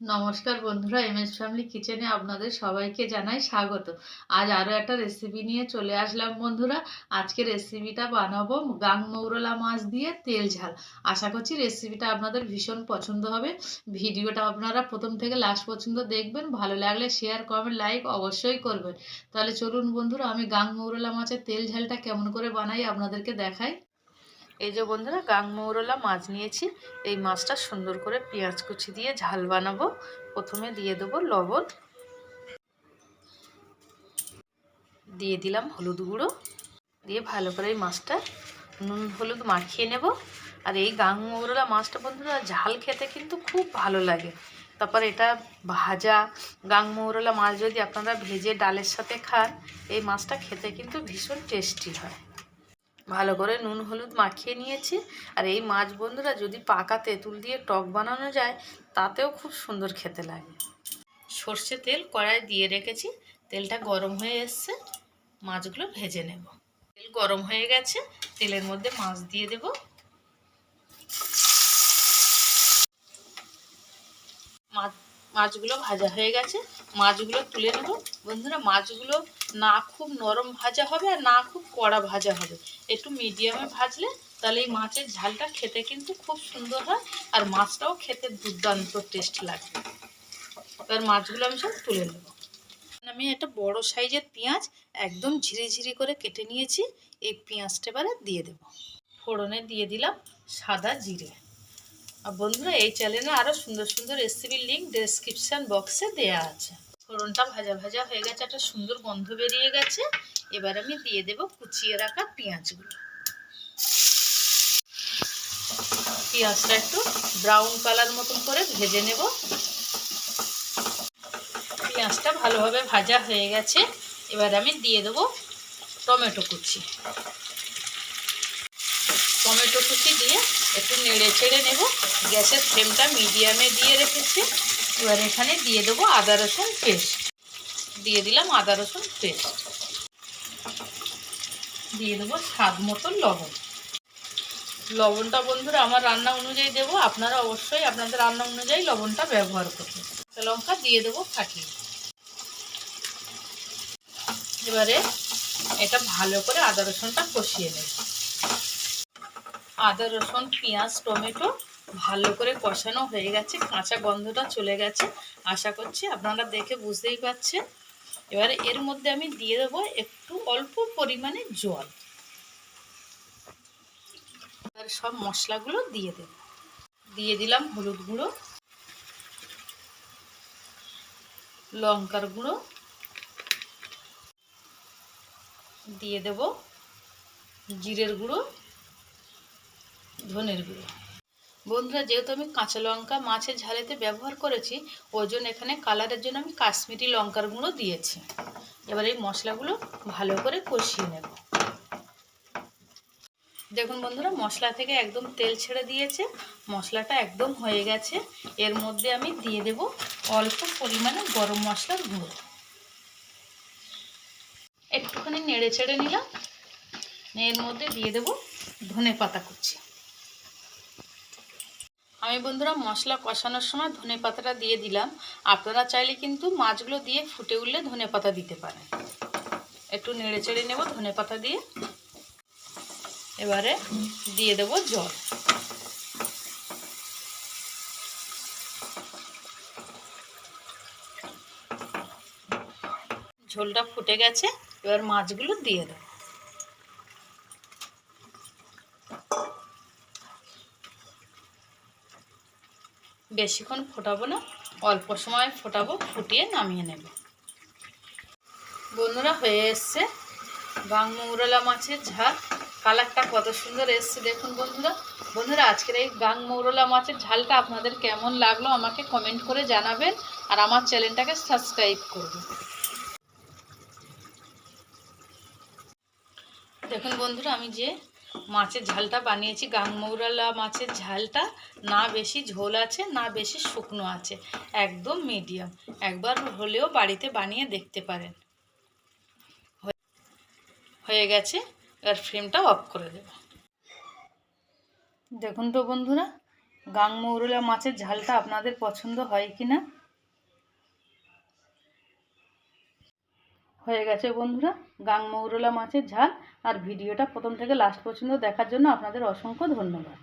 নমস্কার বন্ধুরা M S family কিচেনে আপনাদের সবাইকে জানাই স্বাগত। আজ আরও একটা রেসিপি নিয়ে চলে আসলাম বন্ধুরা। আজকে রেসিপিটা বানাবো গাং মৌরলা মাছ দিয়ে তেল ঝাল। আশা করছি রেসিপিটা আপনাদের ভীষণ পছন্দ হবে। ভিডিওটা আপনারা প্রথম থেকে লাস্ট পর্যন্ত দেখবেন। ভালো লাগলে শেয়ার কমেন্ট লাইক অবশ্যই করবেন। তাহলে চলুন বন্ধুরা, আমি গাং মৌরলা মাছের তেল ঝালটা কেমন করে বানাই আপনাদেরকে দেখাই। এই যে বন্ধুরা, গাং মৌরলা মাছ নিয়েছি। এই মাছটা সুন্দর করে পেঁয়াজ কুচি দিয়ে ঝাল বানাবো। প্রথমে দিয়ে দেবো লবণ। দিয়ে দিলাম হলুদ গুঁড়ো। দিয়ে ভালো করে এই মাছটা নুন হলুদ মাখিয়ে নেব। আর এই গাংমৌরলা মাছটা বন্ধুরা, ঝাল খেতে কিন্তু খুব ভালো লাগে। তারপর এটা ভাজা গাং মৌরলা মাছ যদি আপনারা ভেজে ডালের সাথে খান, এই মাছটা খেতে কিন্তু ভীষণ টেস্টি হয়। ভালো করে নুন, হলুদ মাখিয়ে নিয়েছি। আর এই মাছ বন্ধুরা যদি পাকা তেঁতুল দিয়ে টক বানানো যায়, তাতেও খুব সুন্দর খেতে লাগে। সর্ষে তেল কড়াই দিয়ে রেখেছি। তেলটা গরম হয়ে এসছে। মাছগুলো ভেজে নেব। তেল গরম হয়ে গেছে। তেলের মধ্যে মাছ দিয়ে দেব। মাছ, মাছগুলো ভাজা হয়ে গেছে। মাছগুলো তুলে নেব। বন্ধুরা, মাছগুলো না খুব নরম ভাজা হবে আর না খুব কড়া ভাজা হবে। একটু মিডিয়ামে ভাজলে তাহলে এই মাছের ঝালটা খেতে কিন্তু খুব সুন্দর হয় আর মাছটাও খেতে দুর্দান্ত টেস্ট লাগে। এবার মাছগুলো আমি সব তুলে নেব। আমি একটা বড় সাইজের পেঁয়াজ একদম ঝিরি ঝিরি করে কেটে নিয়েছি। এই পেঁয়াজটা এবারে দিয়ে দেব। ফোড়নে দিয়ে দিলাম সাদা জিরে। আর বন্ধুরা, এই চ্যানেলে আরও সুন্দর সুন্দর রেসিপির লিঙ্ক ডেসক্রিপশান বক্সে দেয়া আছে। ফোড়নটা ভাজা ভাজা হয়ে গেছে, একটা সুন্দর গন্ধ বেরিয়ে গেছে। এবার আমি দিয়ে দেব কুচিয়ে রাখা পেঁয়াজগুলো। পেঁয়াজটা একটু ব্রাউন কালার মতন করে ভেজে নেব। পেঁয়াজটা ভালোভাবে ভাজা হয়ে গেছে। এবার আমি দিয়ে দেবো টমেটো কুচি। টমেটো কুচি দিয়ে একটু নেড়ে ছেড়ে নেব। গ্যাসের ফ্লেমটা মিডিয়ামে দিয়ে রেখেছি। এবার এখানে দিয়ে দেবো আদা রসুন পেস্ট। দিয়ে দিলাম আদা রসুন পেস্ট। দিয়ে দেবো স্বাদ মতো লবণ। লবণটা বন্ধুরা আমার রান্না অনুযায়ী দেবো। আপনারা অবশ্যই আপনাদের রান্না অনুযায়ী লবণটা ব্যবহার করবেন। লঙ্কা দিয়ে দেবো ফাটিয়ে। এবারে এটা ভালো করে আদা রসুনটা কষিয়ে নেব। আদা, রসুন, পেঁয়াজ, টমেটো ভালো করে কষানো হয়ে গেছে। কাঁচা গন্ধটা চলে গেছে। আশা করছি আপনারা দেখে বুঝতেই পারছেন। এবারে এর মধ্যে আমি দিয়ে দেবো একটু অল্প পরিমাণে জল। সব মশলাগুলো দিয়ে দেব। দিয়ে দিলাম হলুদ গুঁড়ো, লঙ্কার গুঁড়ো। দিয়ে দেব জিরের গুঁড়ো। ধনের গুঁড়ো। বন্ধুরা, যেহেতু আমি কাঁচা লঙ্কা মাছের ঝালেতে ব্যবহার করেছি, ওই জন্য এখানে কালারের জন্য আমি কাশ্মীরি লঙ্কার গুঁড়ো দিয়েছি। এবার এই মশলাগুলো ভালো করে কষিয়ে নেব। দেখুন বন্ধুরা, মশলা থেকে একদম তেল ছেড়ে দিয়েছে, মশলাটা একদম হয়ে গেছে। এর মধ্যে আমি দিয়ে দেব অল্প পরিমাণে গরম মশলার গুঁড়ো। একটুখানি নেড়ে ছেড়ে নিলাম। এর মধ্যে দিয়ে দেব ধনে পাতা কুচি। আমি বন্ধুরা মশলা কষানোর সময় ধনে পাতাটা দিয়ে দিলাম। আপনারা চাইলে কিন্তু মাছগুলো দিয়ে ফুটে উঠলে ধনে পাতা দিতে পারেন। একটু নেড়ে চেড়ে নেব ধনে পাতা দিয়ে। এবারে দিয়ে দেব জল। ঝোলটা ফুটে গেছে, এবার মাছগুলো দিয়ে দেব। বেশিক্ষণ ফোটাবো না, অল্প সময় ফোটাবো, ফুটিয়ে নামিয়ে নেব। বন্ধুরা, হয়ে এসছে গাংমৌরলা মাছের ঝাল। কালারটা কত সুন্দর এসছে দেখুন বন্ধুরা। বন্ধুরা, আজকের এই গাং মৌরলা মাছের ঝালটা আপনাদের কেমন লাগল আমাকে কমেন্ট করে জানাবেন আর আমার চ্যানেলটাকে সাবস্ক্রাইব করবেন। দেখুন বন্ধুরা, আমি যে মাছের ঝালটা বানিয়েছি। গাংমৌরালা মাছের ঝালটা, না বেশি ঝোল আছে, না বেশি শুকনো আছে, একদম মিডিয়াম একবার হলেও বাড়িতে বানিয়ে দেখতে পারেন। হয়ে গেছে, এবার ফ্রেমটা অফ করে দেব। দেখুন তো বন্ধুরা গাংমৌরলা মাছের ঝালটা আপনাদের পছন্দ হয় কি না হয়ে গেছে বন্ধুরা। গাংমৌরলা মাছের ঝাল। আর ভিডিওটা প্রথম থেকে লাস্ট পর্যন্ত দেখার জন্য আপনাদের অসংখ্য ধন্যবাদ।